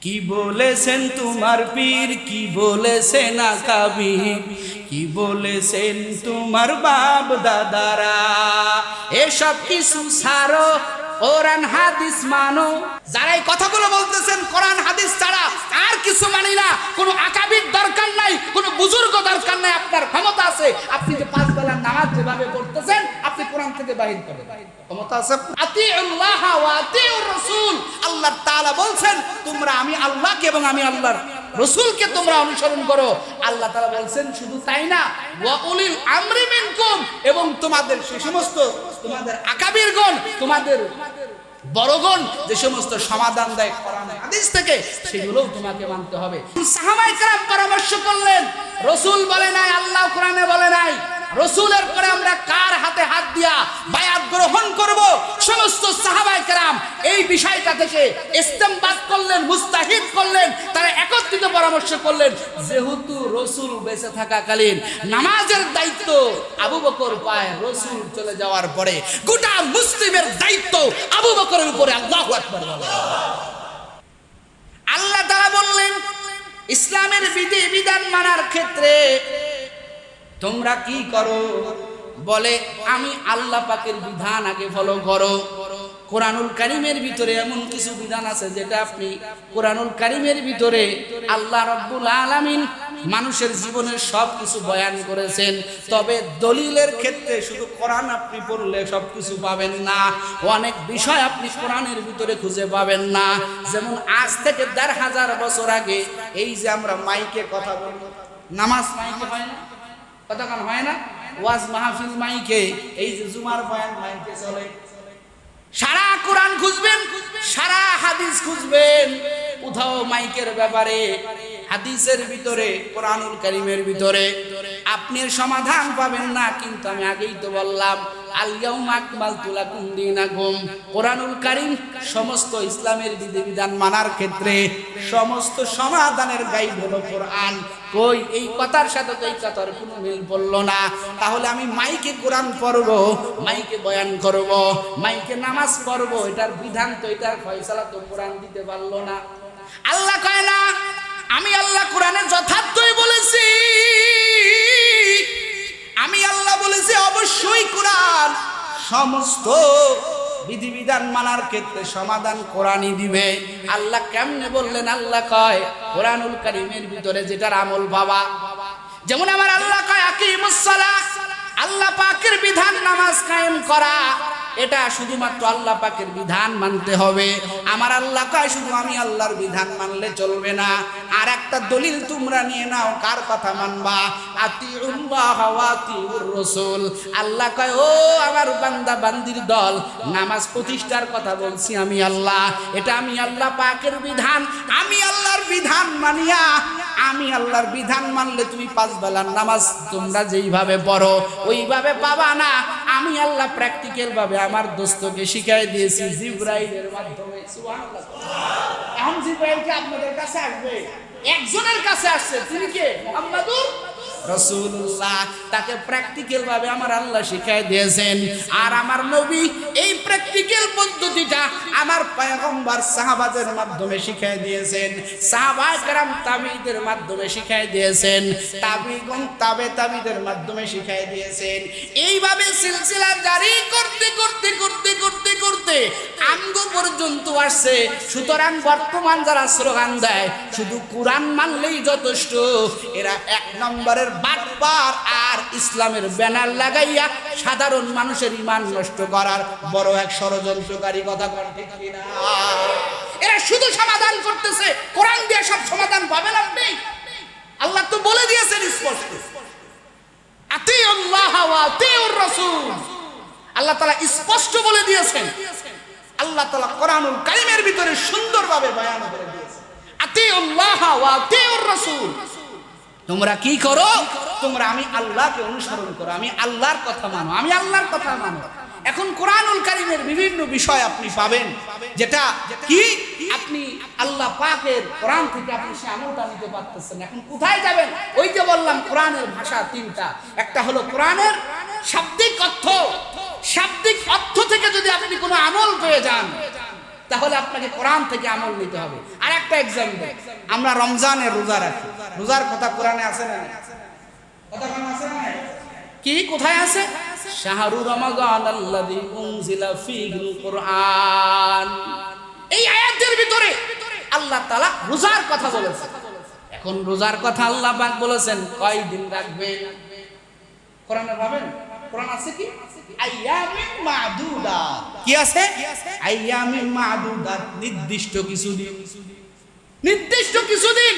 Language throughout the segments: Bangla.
কি বলেছেন তোমার পীর? কি বলেছেন আকাবি? কি বলেছেন তোমার বাপ দাদারা? এসব কিছু সারো কোরআন, হাদিস মানো। যারা এই কথাগুলো বলতেছেন, কোরআন, হাদিস ছাড়া আর কিছু মানি না। কোনো আকাবির দরকার নাই, কোনো বুজুর্গ দরকার নাই, আপনার ক্ষমতা আছে। আপনি যে পাঁচ বেলা নামাজ যেভাবে পড়তেছেন, আপনি কোরআন থেকে বাহির করেন। ক্ষমতা আছে আতিউল্লাহ ওয়া আতিউর রাসূল। আল্লাহ তাআলা বলছেন, তোমরা আমি আল্লাহকে এবং আমি আল্লাহর রসুলকে তোমরা অনুসরণ করো। আল্লাহ তারা বলছেন, শুধু তাই না আমরি এবং তোমাদের সে সমস্ত তোমাদের আকাবিরগণ, তোমাদের বড়গণ যে সমস্ত সমাধান দেয় হাদিস থেকে সেগুলো তোমাকে মানতে হবে। সাহাবাই খারাপ পরামর্শ করলেন, রসুল বলে নাই, আল্লাহ কোরআনে বলে নাই রসুলের পরে আমরা কার হাতে হাত দিয়া বায়াত গ্রহণ করব? সমস্ত সাহাবায়ে কেরাম এই বিষয়টা থেকে ইস্তেমবাদ করলেন, মুস্তাহিদ করলেন, তারা একত্রিত পরামর্শ করলেন, যেহেতু রসুল বেঁচে থাকাকালীন নামাজের দায়িত্ব আবু বকর পায়, রসুল চলে যাওয়ার পরে গোটা মুসলিমের দায়িত্ব আবু বকরের উপরে, আল্লাহ আল্লাহ তারা বললেন, ইসলামের বিধি বিধান মানার ক্ষেত্রে তোমরা কি করো? বলে, আমি আল্লাহ পাকের বিধান আগে ফলো করো। কোরআনুল কারিমের ভিতরে এমন কিছু বিধান আছে যেটা আপনি কোরআনুল কারিমের ভিতরে আল্লাহ রব্বুল আলামিন মানুষের জীবনের সব কিছু বয়ান করেছেন। তবে দলিলের ক্ষেত্রে শুধু কোরআন আপনি পড়লে সব কিছু পাবেন না। অনেক বিষয় আপনি কোরআনের ভিতরে খুঁজে পাবেন না। যেমন আজ থেকে দেড় হাজার বছর আগে এই যে আমরা মাইকে কথা বলি, নামাজ মাইকে হয় না? কতক্ষণ হয় না? ওয়াজ মাহফিল মাইকে, এই যে জুমার বয়ান মাইকে চলে। সারা কোরআন খুঁজবেন, সারা হাদিস খুঁজবেন। কোথাও মাইকের ব্যাপারে হাদিসের ভিতরে, কোরআনুল কারিমের ভিতরে। আপনি সমাধান পাবেন না, কিন্তু আমি আগেই তো বললাম সমস্ত ইসলামের মানার ক্ষেত্রে সমস্ত সমাধানের কোরআন। কই, এই কথার সাথে তো এই কথার কোনো মিল বলল না। তাহলে আমি মাইকে কোরআন পড়ব, মাইকে বয়ান করব, মাইকে নামাজ পড়ব, এটার বিধান তো, এটার ফয়সালা তো কোরআন দিতে পারল না। আল্লাহ কয় না আমি আল্লাহ কোরআনে যথার্থই বলেছি। আমি আল্লাহ বলেছি, অবশ্যই কোরআন সমস্ত বিধিবিধান মানার ক্ষেত্রে সমাধান কোরআনই দিবে। আল্লাহ কেমনে বললেন, আল্লাহ কয়, কোরআনুল কারিমের ভিতরে যেটার আমল বাবা যেমন আমার আল্লাহ কয়, আকিমুসসালাহ, আল্লাহ পাকের বিধান নামাজ কায়েম করা। এটা শুধুমাত্র আল্লাহ পাকের বিধান মানতে হবে। আমার আল্লাহ কয়, শুধু আমি আল্লাহর বিধান মানলে চলবে না। আর একটা দলিল তোমরা নিয়ে নাও, কার কথা মানবা? আতিউর রাসূল। আল্লাহ কয়, ও আমার বান্দা, বান্দির দল, নামাজ প্রতিষ্ঠার কথা বলছি আমি আল্লাহ। এটা আমি আল্লাহ পাকের বিধান। আমি আল্লাহর বিধান মানিয়া, আমি আল্লাহর বিধান মানলে তুমি পাঁচ বেলার নামাজ তোমরা যেইভাবে পড়ো, ওইভাবে পাবা না। আমি আল্লাহ প্র্যাকটিক্যাল ভাবে আমার দোস্তকে শিখাই দিয়েছি জিব্রাইলের মাধ্যমে। এখন জিব্রাইল কি আপনাদের কাছে আসবে একজনের কাছে আসছে তিনি কে মুহাম্মাদুর রসুল্লাহ তাকে প্র্যাকটিক্যাল ভাবে আমার আল্লাহ শিখাই দিয়েছেন। আর আমার নবী এই প্র্যাকটিক্যাল পদ্ধতিটা আমার পয়গম্বর সাহাবাদের মাধ্যমে শিখাই দিয়েছেন। সাহাবা গ্রাম তাবিদের মাধ্যমে শিখাই দিয়েছেন। তাবিগম তাবে তাবিদের মাধ্যমে শিখাই দিয়েছেন। এইভাবে সিলসিলা জারি করতে করতে করতে করতে করতে আঙ্গ পর্যন্ত আসছে। সুতরাং বর্তমান যারা স্লোগান দেয়, শুধু কোরআন মানলেই যথেষ্ট। এরা এক নম্বরের বাটবার আর ইসলামের ব্যানার লাগাইয়া সাধারণ মানুষের ইমান নষ্ট করার বড় এক ষড়যন্ত্রকারী কথা কিনা? এরা শুধু সমাধান করতেছে, কোরআন দিয়ে সব সমাধান পাবেন আপনি? আল্লাহ তো বলে দিয়েছেন স্পষ্ট। আতি আল্লাহ আতিউর রাসূল। আল্লাহ তাআলা স্পষ্ট বলে দিয়েছেন। আল্লাহ তাআলা কোরআনুল কারীমের ভিতরে সুন্দরভাবে বয়ান করে দিয়েছেন। আতি আল্লাহ ওয়া আতিউর রাসূল। তোমরা কি করো? তোমরা আমি আল্লাহকে অনুসরণ করো, আমি আল্লাহর কথা মানো, আমি আল্লাহর কথা মানো। এখন কোরআনুল কারিমের বিভিন্ন বিষয় আপনি পাবেন, যেটা কি? আপনি আল্লাহ পাকের কোরআন থেকে আপনি সে আমলটা নিতে পারতেছেন। এখন কোথায় যাবেন? ওই যে বললাম, কোরআনের ভাষা তিনটা। একটা হলো কোরআনের শাব্দিক অর্থ। শাব্দিক অর্থ থেকে যদি আপনি কোনো আমল পেয়ে যান তাহলে আপনাকে কোরআন থেকে আমল নিতে হবে। আর একটা এক্সাম্পল আমরা রমজানের রোজা রাখি। রোজার কথা কোরআনে আছে না কি, কোথায় আছে? শাহরু রমাদান আল্লাযী উনজিলা ফীহিল কোরআন। এই আয়াতের ভিতরে আল্লাহ তাআলা রোজার কথা বলেছেন। এখন রোজার কথা আল্লাহ পাক বলেছেন কয় দিন রাখবেন? কোরআনে পাবেন কোরআন আছে কি? কি আছে? নির্দিষ্ট কিছু দিন নির্দিষ্ট কিছুদিন?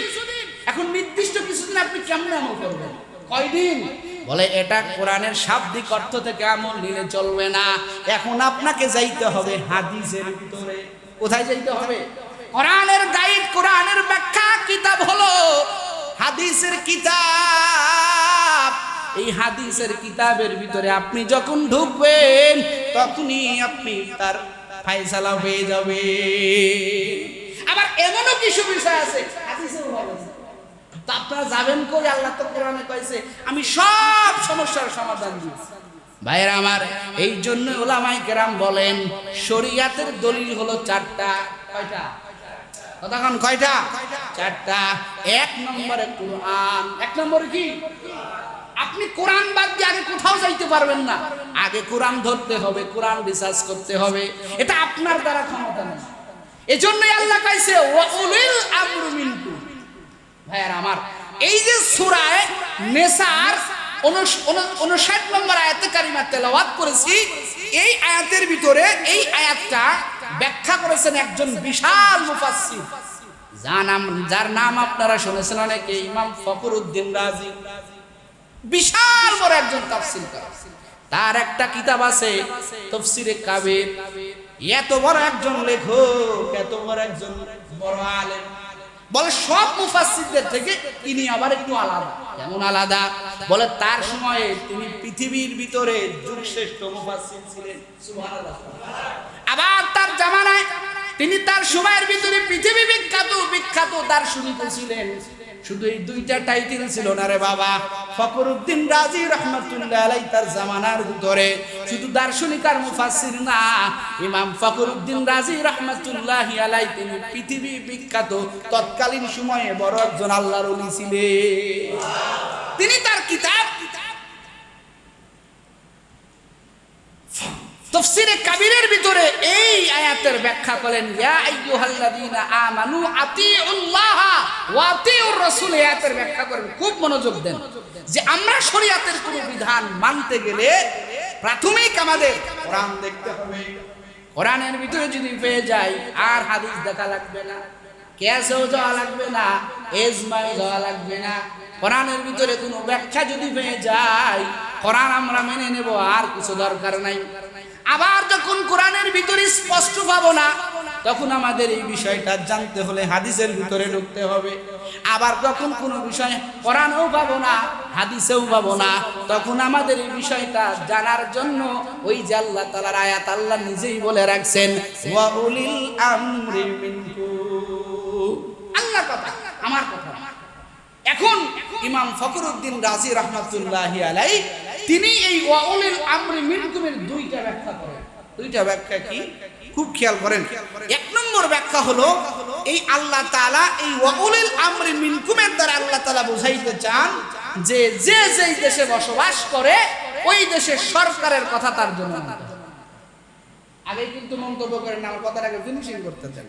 এখন নির্দিষ্ট কিছুদিন আপনি কেমন আমল করবেন? কয়দিন? বলে এটা কোরআনের শাব্দিক অর্থ থেকে আমল নিলে চলবে না। এখন আপনাকে যাইতে হবে হাদিসের ভিতরে। কোথায় যাইতে হবে? কোরআনের গাইড কোরআনের ব্যাখ্যা কিতাব হলো হাদিসের কিতাব। এই হাদিসের কিতাবের ভিতরে আপনি যখন ঢুকবেন, তখনই আপনি তার ফায়সালা হয়ে যাবে। আবার এমনও কিছু বিষয় আছে আমি সব সমস্যার সমাধান আমার, এই বলেন, শরিয়াতের দলিল হলো চারটা। কয়টা? কয়টা? চারটা। এক নম্বরে কোরআন, এক নম্বরে কি? আপনি কোরআন বাদ দিয়ে আগে কোথাও যাইতে পারবেন না। আগে কোরআন ধরতে হবে, কোরআন রিসার্চ করতে হবে। এটা আপনার দ্বারা ক্ষমতা নেই। এজন্যই আল্লাহ কইছে ভাইয়ার আমার এই যে সূরায় নেসার উনষাট নম্বর আয়াতে কারিমা তেলাওয়াত করেছি, এই আয়াতের ভিতরে এই আয়াতটা ব্যাখ্যা করেছেন একজন বিশাল মুফাসসির। যার নাম যার নাম আপনারা শুনেছেন অনেকে, ইমাম ফখরুদ্দিন রাজি। বিশাল বড় একজন তাফসির তার একটা কিতাব আছে, তফসিরে কাবির। এত বড় একজন লেখক, এত বড় একজন বড় আলেম। বলে সব মুফাসসিরদের থেকে তিনি আবার একটু আলাদা। কেমন আলাদা? বলে তার সময়ে তিনি পৃথিবীর ভিতরে যুগশ্রেষ্ঠ মুফাসসির ছিলেন, সুবহানাল্লাহ। আবার তার জামানায় তিনি তার সময়ের ভিতরে পৃথিবী বিখ্যাত বিখ্যাত দার্শনিক ছিলেন। শুধু এই দুইটা টাইটেল ছিল না রে বাবা। ফখরুদ্দিন রাজি রহমতুল্লাহ আলাই তার জামানার ভিতরে। শুধু দার্শনিক আর মুফাসির না, ইমাম ফখরুদ্দিন রাজি রহমতুল্লাহ আলাই তিনি পৃথিবী বিখ্যাত, তৎকালীন সময়ে বড় একজন আল্লাহর ওলি ছিলেন। তিনি তার কিতাব তফসিরে কাবিরের ভিতরে এই আয়াতের ব্যাখ্যা করেন, ইয়া আইয়ুহাল্লাযীনা আমানু আতিউল্লাহ ওয়া আতিউর রাসূল আয়াতের ব্যাখ্যা করেন। খুব মনোযোগ দেন যে আমরা শরীয়তের কোনো বিধান মানতে গেলে প্রাথমিক আমাদের কোরআন দেখতে হবে। কোরআনের ভিতরে যদি পেয়ে যাই, আর হাদিস দেখা লাগবে না, কেসেও যাওয়া লাগবে না এজমাও যাওয়া লাগবে না। কোরআনের ভিতরে কোনো ব্যাখ্যা যদি পেয়ে যায় কোরআন আমরা মেনে নেব, আর কিছু দরকার নাই। আবার যখন কোরআনের ভিতরে স্পষ্ট পাবো না তখন আমাদের এই বিষয়টা জানতে হলে হাদিসের ভিতরে ঢুকতে হবে। আবার যখন কোনো বিষয় কোরআনেও পাবো না হাদিসেও পাবো না তখন আমাদের এই বিষয়টা জানার জন্য ওই যে আল্লাহ তালার আয়াত আল্লাহ নিজেই বলে রাখছেন আল্লাহ কথা, আমার কথা। এখন ইমাম ফখরুদ্দিন রাজি রহমাতুল্লাহ আলাই তিনি এই ওয়াউলিল আমরি মিনকুমের দুইটা ব্যাখ্যা করেন। দুইটা ব্যাখ্যা কি? খুব খেয়াল করেন। এক নম্বর ব্যাখ্যা হলো, এই আল্লাহ তাআলা এই ওয়াউলিল আমরি মিনকুমের দ্বারা আল্লাহ তাআলা বুঝাইতে চান যে যে যেই দেশে বসবাস করে, ওই দেশের সরকারের কথা তার জন্য। আগে কিন্তু মন্তব্য করেন আমার কথাটাকে ফিনিশিং করতে চান।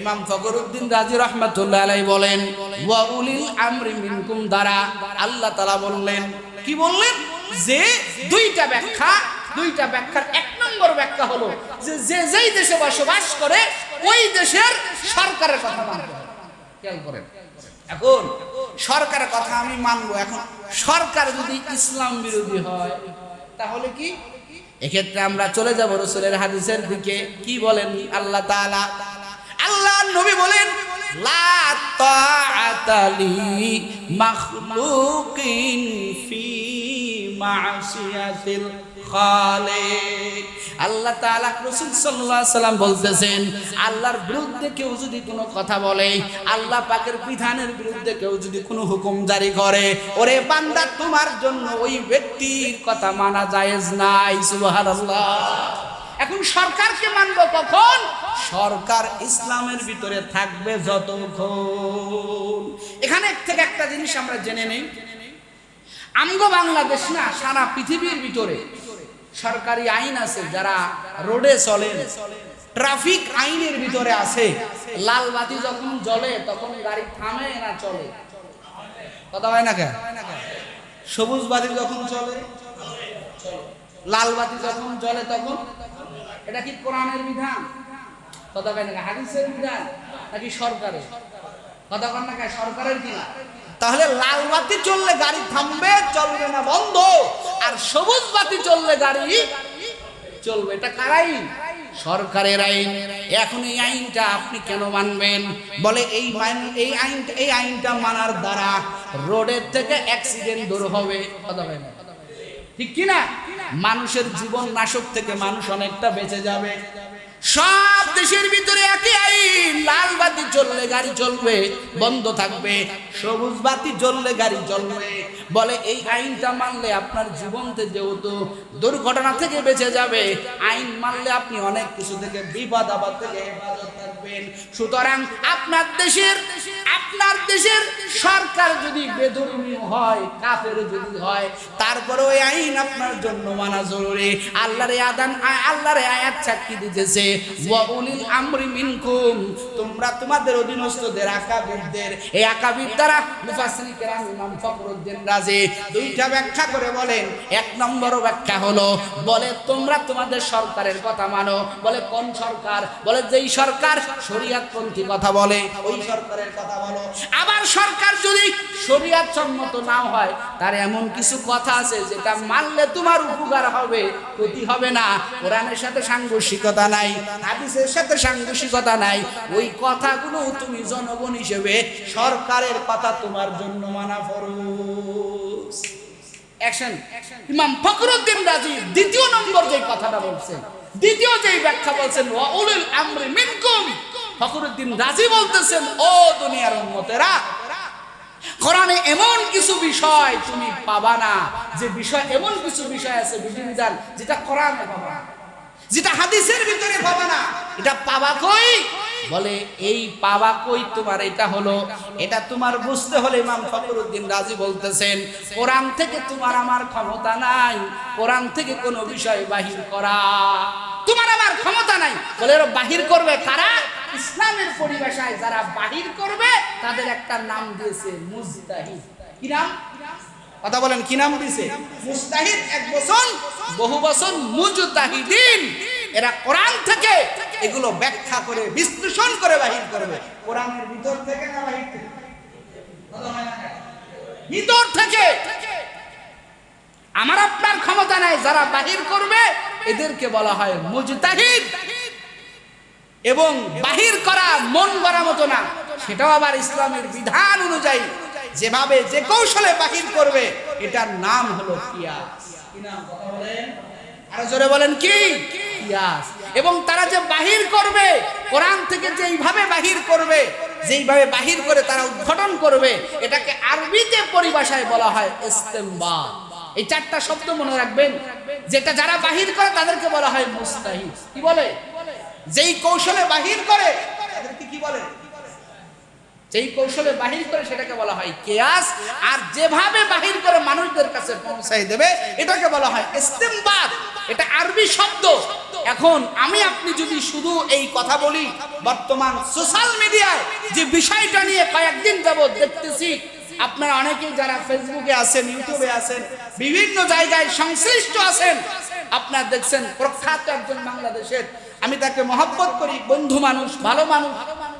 ইমাম ফখরুদ্দিন রাজি রহমাতুল্লাহ আলাই বলেন ওয়া উলিল আমরি মিনকুম দ্বারা আল্লাহ তাআলা বললেন, কি বললেন? যে দুইটা ব্যাখ্যা, দুইটা ব্যাখ্যার এক নম্বর ব্যাখ্যা হলো যে যে যেই দেশে বসবাস করে, ওই দেশের সরকারের কথা খেয়াল করেন। এখন সরকারের কথা আমি মানবো। এখন সরকার যদি ইসলাম বিরোধী হয়, তাহলে কি? এক্ষেত্রে আমরা চলে যাব রসুলের হাদিসের দিকে। কি বলেন আল্লাহ তাআলা? আল্লাহ নবী বলেন লা মাখলুকিন ফি মাসিয়াতিল খালিক। আল্লাহ তাআলা রাসূল সাল্লাল্লাহু আলাইহি বলতেছেন, আল্লাহর বিরুদ্ধে কেউ যদি কোনো কথা বলে, আল্লাহ পাকের বিধানের বিরুদ্ধে কেউ যদি কোনো হুকুম জারি করে, ওরে বান্দা, তোমার জন্য ওই ব্যক্তির কথা মানা জায়েজ নাই, সুবহানাল্লাহ। এখন সরকারকে মানবো কখন? সরকার ইসলামের ভিতরে থাকবে যতক্ষণ। এখানে থেকে একটা জিনিস আমরা জেনে নেই। আমগো বাংলাদেশ না, সারা পৃথিবীর ভিতরে সরকারি আইন আছে, যারা রোডে চলেন ট্রাফিক আইনের ভিতরে আছে। লাল বাতি যখন জ্বলে তখন গাড়ি থামে না চলে। কথা হয় না কেন? সবুজ বাতি যখন চলে, লাল বাতি যখন জ্বলে তখন, এটা কি কোরআনের বিধান? কথা কয় না হাদিসের বিধান নাকি সরকারের? কথা কন না সরকারের কিনা তাহলে লাল বাতি চললে গাড়ি থামবে, চলবে না বন্ধ। আর সবুজ বাতি চললে গাড়ি চলবে। এটা কার আইন সরকারের আইন। এখন এই আইনটা আপনি কেন মানবেন? বলে এই এই আইনটা এই আইনটা মানার দ্বারা রোডের থেকে অ্যাক্সিডেন্ট দূর হবে। ঠিক কি না। মানুষের জীবন নাশক থেকে মানুষ অনেকটা বেঁচে যাবে। সব দেশের ভিতরে একই আইন। লাল বাতি জ্বললে গাড়ি চলবে বন্ধ থাকবে, সবুজ বাতি জ্বললে গাড়ি চলবে বলে, এই আইনটা মানলে আপনার জীবনতে যেহেতু দুর্ঘটনা থেকে বেঁচে যাবে, আইন মানলে আপনি অনেক কিছু থেকে, বিপদ আপদ থেকে হেফাজত থাকবেন। সুতরাং আপনার দেশের আপনার দেশের সরকার যদি বেধর্মী হয়, কাফের যদি হয় তারপরে ওই আইন আপনার জন্য মানা জরুরি। আল্লাহর আদান আল্লাহর আয়াত সাক্ষী দিতেছে তোমরা তোমাদের অধীনস্থদের আকাবিরদের এই আকাবির দ্বারা মুফাসসির ইমাম ফখরুদ্দিন রাজি দুইটা ব্যাখ্যা করে বলেন। এক নম্বর ব্যাখ্যা হলো, বলে তোমরা তোমাদের সরকারের কথা মানো, বলে কোন সরকার? বলে যেই সরকার শরিয়াতপন্থী কথা বলে। ওই সরকারের কথা বলো। আবার সরকার যদি শরিয়াত সম্মত না হয় তার এমন কিছু কথা আছে যেটা মানলে তোমার উপকার হবে ক্ষতি হবে না। কোরআনের সাথে সাংঘর্ষিকতা নাই হাদিসের সাথে সাংঘর্ষিকতা নাই। ওই কথাগুলো তুমি জনগণ হিসেবে সরকারের কথা তোমার জন্য মানা ফরজ। অ্যাকশন ইমাম ফখরুদ্দিন রাজি দ্বিতীয় নম্বর যে কথাটা বলছেন দ্বিতীয় যে ব্যাখ্যা বলছেন ওয়া উলুল আমরি মিনকুম ফখরুদ্দিন রাজি বলতেছেন, ও দুনিয়ার উম্মতেরা, কোরআনে এমন কিছু বিষয় তুমি পাবা না, যে বিষয়, এমন কিছু বিষয় আছে বিধিবিধান যেটা কোরআনে পাবা না, যেটা হাদিসের ভিতরে পাবা না, এটা পাবা কই? বলে, এই পাবা কই তোমার? এটা হলো, এটা তোমার বুঝতে হলে ইমাম ফখরুদ্দিন রাজি বলতেছেন, কোরআন থেকে তোমার আমার ক্ষমতা নাই, কোরআন থেকে কোনো বিষয় বাহির করা। তোমার আমার ক্ষমতা নাই। বলে, এরা, বাহির করবে কারা? ইসলামের পরিভাষায় যারা বাহির করবে, তাদের একটা নাম দিয়েছে মুজতাহিদ। কি নাম? কথা বলেন, কি নাম দিছে মুস্তাহিদ এক বছর বহু বছর মুজতাহিদিন। এরা কোরআন থেকে এগুলো ব্যাখ্যা করে, বিশ্লেষণ করে বাহির করবে। কোরআনের ভিতর থেকে না বাহির থেকে? ভিতর থেকে। আমার আপনার ক্ষমতা নাই, যারা বাহির করবে এদেরকে বলা হয় মুজতাহিদ। এবং বাহির করা মন করা মতো না। সেটাও আবার ইসলামের বিধান অনুযায়ী। যেভাবে যে কৌশলে বাহির করবে এটার নাম হলো কিয়াস। আরও জোরে বলেন কি? কিয়াস। এবং তারা যে বাহির করবে কোরআন থেকে যেইভাবে বাহির করবে যেইভাবে বাহির করে তারা উদ্ঘাটন করবে এটাকে আরবিতে পরিভাষায় বলা হয় ইস্তেমবাদ। এই চারটা শব্দ মনে রাখবেন, যেটা যারা বাহির করে তাদেরকে বলা হয় মুস্তাহিদ। কি বলে? যেই কৌশলে বাহির করে, তাদেরকে কি বলে? যেই কৌশলে বাহির করে সেটাকে বলা হয় কেয়াস, আর যেভাবে বাহির করে মানুষদের কাছে পৌঁছাই দেবে, এটাকে বলা হয় ইস্তেমবাদ। এটা আরবি শব্দ। এখন আমি আপনি যদি শুধু এই কথা বলি, বর্তমান সোশ্যাল মিডিয়ায় যে বিষয়টা নিয়ে কয়েকদিন যাবত দেখতেছি আপনারা অনেকেই যারা ফেসবুকে আছেন ইউটিউবে আছেন, বিভিন্ন জায়গায় সংশ্লিষ্ট আছেন, আপনার দেখছেন প্রখ্যাত একজন বাংলাদেশের। আমি তাকে মহব্বত করি, বন্ধু মানুষ, ভালো মানুষ,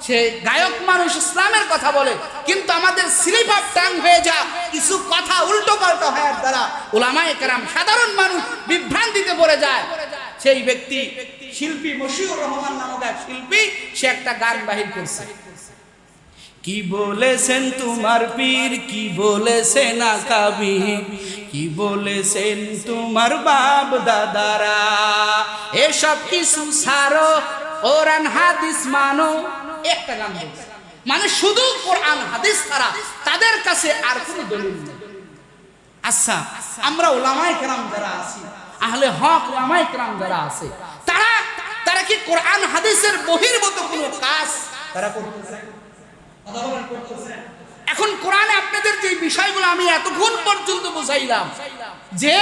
সে গায়ক মানুষ, ইসলামের কথা বলে। কিন্তু আমাদের স্লিপ অফ টাং হয়ে যা, কিছু কথা উল্টো পাল্টো হওয়ার দ্বারা ওলামায়ে কেরাম সাধারণ মানুষ বিভ্রান্তিতে পড়ে যায়। সেই ব্যক্তি শিল্পী মশিউর রহমান নামক এক শিল্পী, সে একটা গান বাহির করছে। কি বলেছেন তোমার পীর? কি বলেছেন আকাবির কি বলেছেন তোমার বাপ দাদারা? এসব কিছু সারো কোরআন, হাদিস মানো। একটা গান মানে শুধু কোরআন, হাদিস ছাড়া তাদের কাছে আর কোনো দলিল নেই। আচ্ছা আমরা ওলামায়ে কেরাম যারা আছি, আহলে হক ওলামায়ে কেরাম যারা আছে, তারা তারা কি কোরআন, হাদিসের বহির্ভূত কোনো কাজ তারা করতেছে? এখন কোরআনে আপনাদের যে বিষয়গুলো আমি এতক্ষণ পর্যন্ত বুঝাইলাম, যে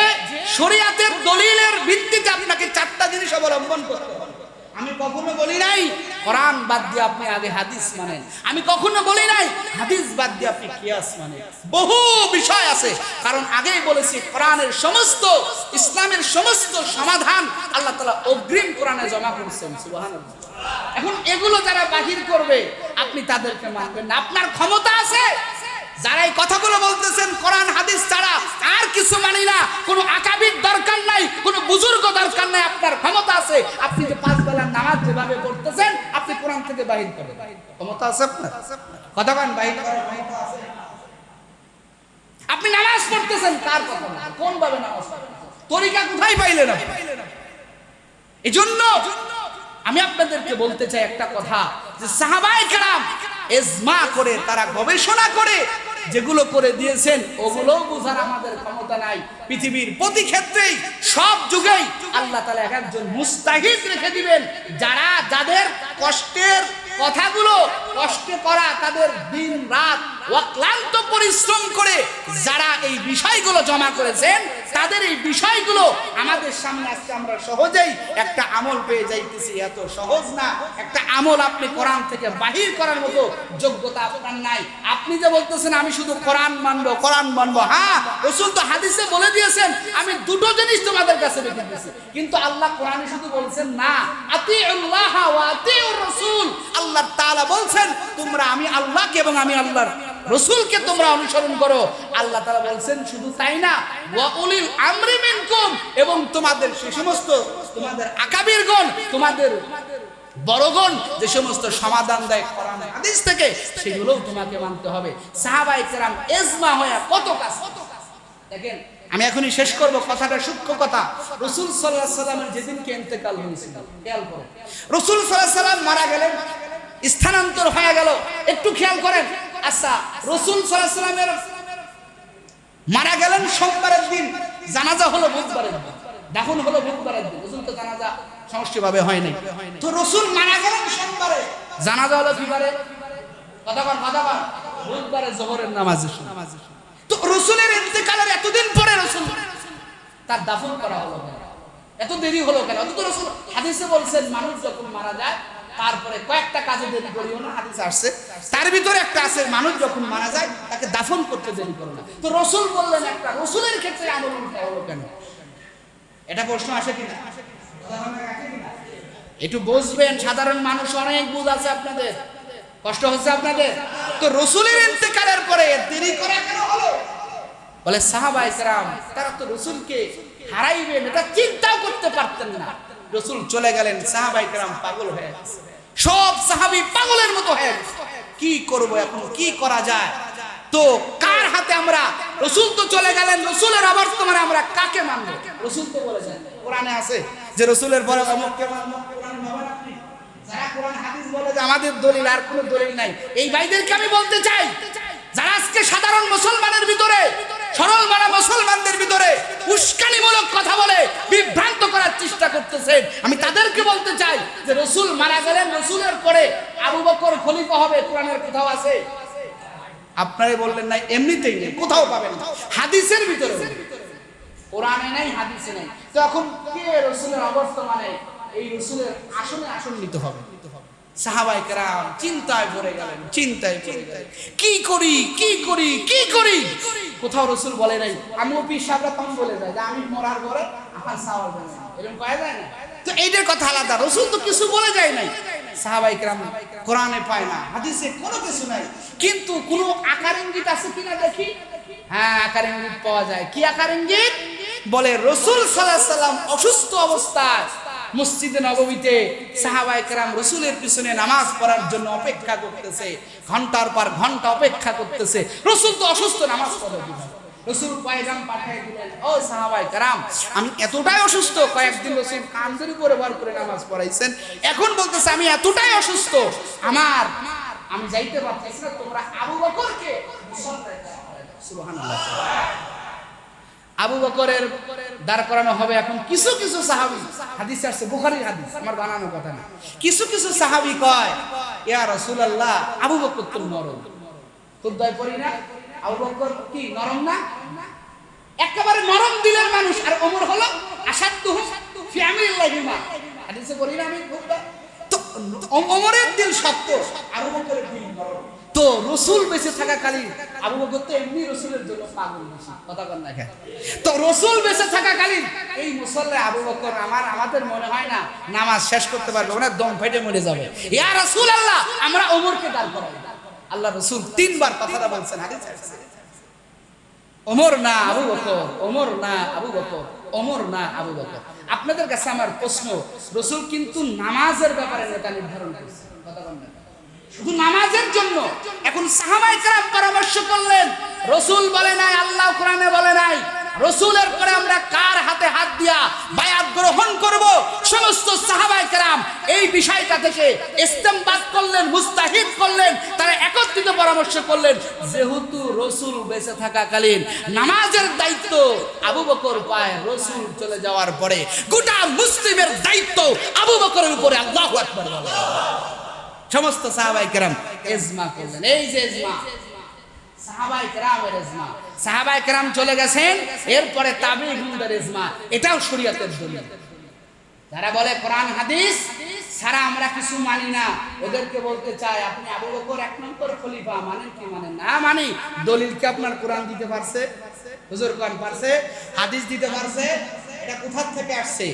শরিয়াতের দলিলের ভিত্তিতে আপনাকে চারটা জিনিস অবলম্বন করতে হবে। আমি কখনো বলি নাই, কোরআন বাদ দিয়ে আপনি আগে হাদিস মানেন। আমি কখনো বলি নাই, হাদিস বাদ দিয়ে আপনি কিয়াস মানেন। বহু বিষয় আছে, কারণ আগেই বলেছি, কোরআনের সমস্ত, ইসলামের সমস্ত সমাধান আল্লাহ তাআলা অগ্রিম কোরআনে জমা করেছেন, সুবহানাল্লাহ। এখন এগুলো যারা বাহির করবে, আপনি তাদেরকে মানবেন না। আপনার ক্ষমতা আছে? যারা এই কথাগুলো বলতেছেন, কোরআন, হাদিস ছাড়া আর কিছু মানি না। কোনো আকাবির দরকার নাই, কোনো বুজুর্গ দরকার নাই, আপনার ক্ষমতা আছে। আপনি যে পাঁচ বেলার নামাজ যেভাবে পড়তেছেন, আপনি কোরআন থেকে বাহির করেন ক্ষমতা আছে আপনার? কথা কান বাহির আপনি নামাজ পড়তেছেন, কার কথা কোন ভাবে নামাজ? তরিকা কোথায় পাইলেন আপনি? এই জন্য আমি আপনাদেরকে বলতে চাই একটা কথা, যে সাহাবায়ে কেরাম এজমা করে, তারা গবেষণা করে যেগুলো করে দিয়েছেন, ওগুলো বোঝার আমাদের ক্ষমতা নাই। পৃথিবীর প্রতি ক্ষেত্রেই, সব যুগেই আল্লাহ তাআলা এক একজন মুস্তাহিদ রেখে দিবেন। যারা যাদের কষ্টের কথাগুলো কষ্টে করা তাদের দিন রাত অক্লান্ত পরিশ্রম করে যারা এই বিষয়গুলো জমা করেছেন, তাদের এই বিষয়গুলো আমাদের সামনে আজকে আমরা সহজেই একটা আমল পেয়ে যাইতেছি। এত সহজ না। একটা আমল আপনি কোরআন থেকে বাহির করার মতো যোগ্যতা আপনার নাই। আপনি যে বলতেছেন, আমি শুধু কোরআন মানবো কোরআন মানবো। হ্যাঁ রসুল তো হাদিসে বলে দিয়েছেন, আমি দুটো জিনিস তোমাদের কাছে রেখে দিয়েছি। কিন্তু আল্লাহ কোরআনে শুধু বলছেন, না আতি আল্লাহ আতি রসুল। আল্লাহ তাআলা বলছেন, তোমরা আমি আল্লাহকে এবং আমি আল্লাহর রসুলকে তোমরা অনুসরণ করো। আল্লাহ তাআলা বলছেন, শুধু তাই না এবং তোমাদের সে সমস্ত তোমাদের আকাবিরগণ, তোমাদের বড়গণ, যে সমস্ত সমাধান দেয় হাদিস থেকে, সেগুলোও তোমাকে মানতে হবে। সাহাবাই কেরাম এজমা হয়ে কত কাজ দেখেন, আমি এখনই শেষ করব কথাটা সূক্ষ্ম কথা। রসুল সাল্লাহ সাল্লামের যেদিনকে ইন্তেকাল হয়েছিল, খেয়াল করো। রসুল সাল্লাহ সাল্লাম মারা গেলেন, স্থানান্তর হয়ে গেল। একটু খেয়াল করেন আচ্ছা রসুল মারা গেলেন সোমবারের দিন, জানাজা হলো বুধবারের দিন হলো বুধবারের দিন, রসুল তো জানাজা সমষ্টিভাবে হয় নাই তো রসুল মারা গেলেন সোমবারে, জানাজা হলো বুধবারে জোহরের তো রসুলের ইন্তেকালের এতদিন পরে রসুল তার দাফন করা হলো এত দেরি হলো কেন? অত তো রসুল হাদিসে বলছেন, মানুষ যখন মারা যায় তারপরে কয়েকটা কাজে দেরি করিও না হাদিস আসছে। তার ভিতরে একটা আছে মানুষ যখন মারা যায় তাকে দাফন করতে দেরি করো না। তো রসুল বললেন একটা রসুলের ক্ষেত্রে আমল উল্টা হলো কেন? এটা প্রশ্ন আসে কিনা? একটু বুঝবেন সাধারণ মানুষ অনেক বুঝ আছে আপনাদের। কষ্ট হচ্ছে আপনাদের। তো রসুলের ইন্তেকালের পরে দেরি করা কেন হলো? বলে সাহাবাই কেরাম তারা তো রসুলকে হারাইবেন এটা চিন্তাও করতে পারতেন না। রসুল চলে গেলেন, সাহাবাই কেরাম পাগল হয়ে সব সাহাবি পাগলের মতো হয়ে কি করব এখন? কি করা যায়? তো কার হাতে আমরা? রসুল তো চলে গেলেন, রসুলের অবর্তমানে আমরা কাকে মানব? রসুল তো বলেছেন কোরআনে আছে যে রসুলের পরে আপনি? যারা কোরআন, হাদিস বলে যে আমাদের দলিল, আর কোনো দলিল নাই। এই ভাইদেরকে আমি বলতে চাই, যারা আজকে সাধারণ মুসলমানের ভিতরে সরল মানা মুসলমানদের ভিতরে উস্কানিমূলক কথা বলে, বিভ্রান্ত করার চেষ্টা করতেছেন। আমি তাদেরকে বলতে চাই যে রসুল মারা গেলেন, রসুলের পরে আবু বকর খলিফা হবে, কোরআনের কোথাও আছে? আপনারাই বললেন না এমনিতেই নেই, কোথাও পাবেন হাদিসের ভিতরে। কোরআনে নাই, হাদিসে নাই। তো এখন কে রসুলের অবস্থা মানে এই রসুলের আসনে আসন নিতে হবে? সাহাবাই কেরাম চিন্তায় পড়ে গেলেন, চিন্তায় কি করি কি করি কি করি? কোথাও রসুল বলে নাই আমি বলে আমি মরার পরে আমার এরকম যায় না? তো এইটার কথা আলাদা, রসুল তো কিছু বলে যায় নাই। সাহাবাই কেরাম কোরআনে পায় না, হাদিসে কোনো কিছু নাই। কিন্তু কোনো আকার ইঙ্গিত আছে কিনা দেখি? হ্যাঁ আকার ইঙ্গিত পাওয়া যায়। কি আকার ইঙ্গিত? বলে রসুল সাল্লাহ সাল্লাম অসুস্থ অবস্থায় মসজিদে নবমীতে সাহাবায়ে কেরাম রসুলের পিছনে নামাজ পড়ার জন্য অপেক্ষা করতেছে। ঘণ্টার পর ঘণ্টা অপেক্ষা করতেছে। রসুল তো অসুস্থ, নামাজ পড়ে রসুল দিলেন, ও সাহাবাই কারাম, আমি এতটাই অসুস্থ, কয়েকদিন উপরে ভর করে নামাজ পড়াইছেন। এখন বলতেছে, আমি এতটাই অসুস্থ, আমার, আমি যাইতে পারতেছি না, তোমরা আবু বকরকে আবু বকরের দাঁড় করানো হবে এখন কিছু কিছু সাহাবি। হাদিস আসছে, বুখারীর হাদিস। আমার বানানো কথা না। কিছু কিছু সাহাবি কয়, ইয়া রাসূলুল্লাহ, আবু বকর তো নরম। খুদ্ায় পড়ি না? আবু বকর কি, নরম না? একেবারে নরম দিলের মানুষ। আর ওমর হলো আসাধ্য ফি আমরিল্লাহিমা হাদিসে পড়ি না আমি খুতবা তো, ওমরের দিল শক্ত আবু বকরের দিল নরম। তো রসুল বেঁচে থাকাকালীন আবু বকর তো এমনি রসুলের জন্য পাগল কথা কর না তো রসুল বেঁচে থাকাকালীন এই মুসল্লে আবু বকর আমার, আমাদের মনে হয় না নামাজ শেষ করতে পারবে না দম ফেটে মরে যাবে ইয়া রসুল আল্লাহ আমরা ওমরকে দাঁড় করাই আল্লাহ রসুল তিনবার কথাটা বলছেন আসছে। ওমর না আবু বকর, ওমর না আবু বকর, ওমর না আবু বকর আপনাদের কাছে আমার প্রশ্ন, রসুল কিন্তু নামাজের ব্যাপারে নেতা নির্ধারণ করছে, কথা বলেন। শুধু নামাজের জন্য। এখন সাহাবাই কারাম পরামর্শ করলেন, রসুল বলে নাই, আল্লাহ কোরআনে বলে নাই, রসুলের পরে আমরা কার হাতে হাত দিয়া বায়াত গ্রহণ করব? সমস্ত সাহাবাই কারাম এই বিষয়টা থেকে ইস্তেমবাদ করলেন, মুস্তাহিদ করলেন, তারা একত্রিত পরামর্শ করলেন, যেহেতু রসুল বেঁচে থাকাকালীন নামাজের দায়িত্ব আবু বকর পায়, রসুল চলে যাওয়ার পরে গোটা মুসলিমের দায়িত্ব আবু বকরের উপরে, আল্লাহ আকবার সমস্ত সাহাবাই কেরাম এজমা করলেন। এই যে এজমা। চলে গেছেন, এরপরে এটাও শরীয়তের দলিল। যারা বলে কোরআন, হাদিস সারা আমরা কিছু মানি না। ওদেরকে বলতে চাই, আপনি আবু এক নম্বর খলিফা, মানেন কি মানেন না মানি। দলিল কি আপনার কোরআন দিতে পারছে? হুজুর কোরআন পারছে? হাদিস দিতে পারছে? এটা কোথা থেকে আসছে?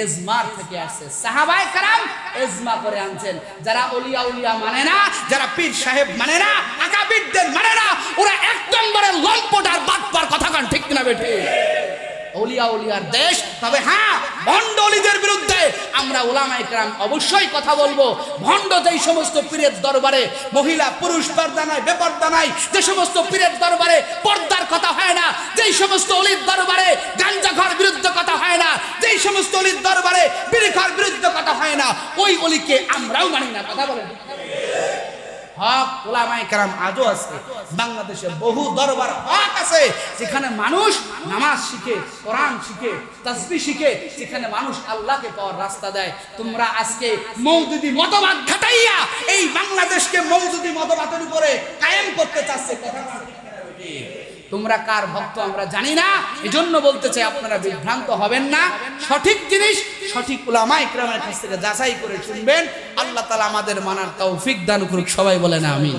এজমার থেকে আসছে। সাহাবায়ে কারাম এজমা করে আনছেন। যারা ওলিয়া উলিয়া মানে না, যারা পীর সাহেব মানে না, আকাবিরদের মানে না, ওরা এক নম্বরের লম্পট আর কথা কান, ঠিক না বেঠে? ওলিয়া উলিয়ার দেশ। তবে হ্যাঁ ভণ্ড অলিদের বিরুদ্ধে আমরা ওলামা অবশ্যই কথা বলব। ভণ্ড যেই সমস্ত পীরের দরবারে মহিলা, পুরুষ, পর্দা নাই, বেপর্দা নাই। যে সমস্ত পীরের দরবারে পর্দার কথা হয় না, যেই সমস্ত অলির দরবারে সমস্ত অলির দরবারে বিড়ি ঘর বিরুদ্ধে কথা হয় না। ওই অলিকে আমরাও মানি না, কথা বলেন। বাংলাদেশে বহু দরবার হক আছে, যেখানে মানুষ নামাজ শিখে, কোরআন শিখে তাসবি শিখে, যেখানে মানুষ আল্লাহকে পাওয়ার রাস্তা দেয়। তোমরা আজকে মৌদুদি মতবাদ ঘাটাইয়া এই বাংলাদেশকে মৌদুদি মতবাদের উপরে কায়েম করতে চাচ্ছে, কথা? তোমরা কার ভক্ত আমরা জানি না। এজন্য বলতে চাই আপনারা বিভ্রান্ত হবেন না। সঠিক জিনিস, সঠিক উলামা ইকরামের কাছ থেকে যাচাই করে শুনবেন। আল্লাহ তালা আমাদের মানার তৌফিক দান করুক, সবাই বলেন আমিন।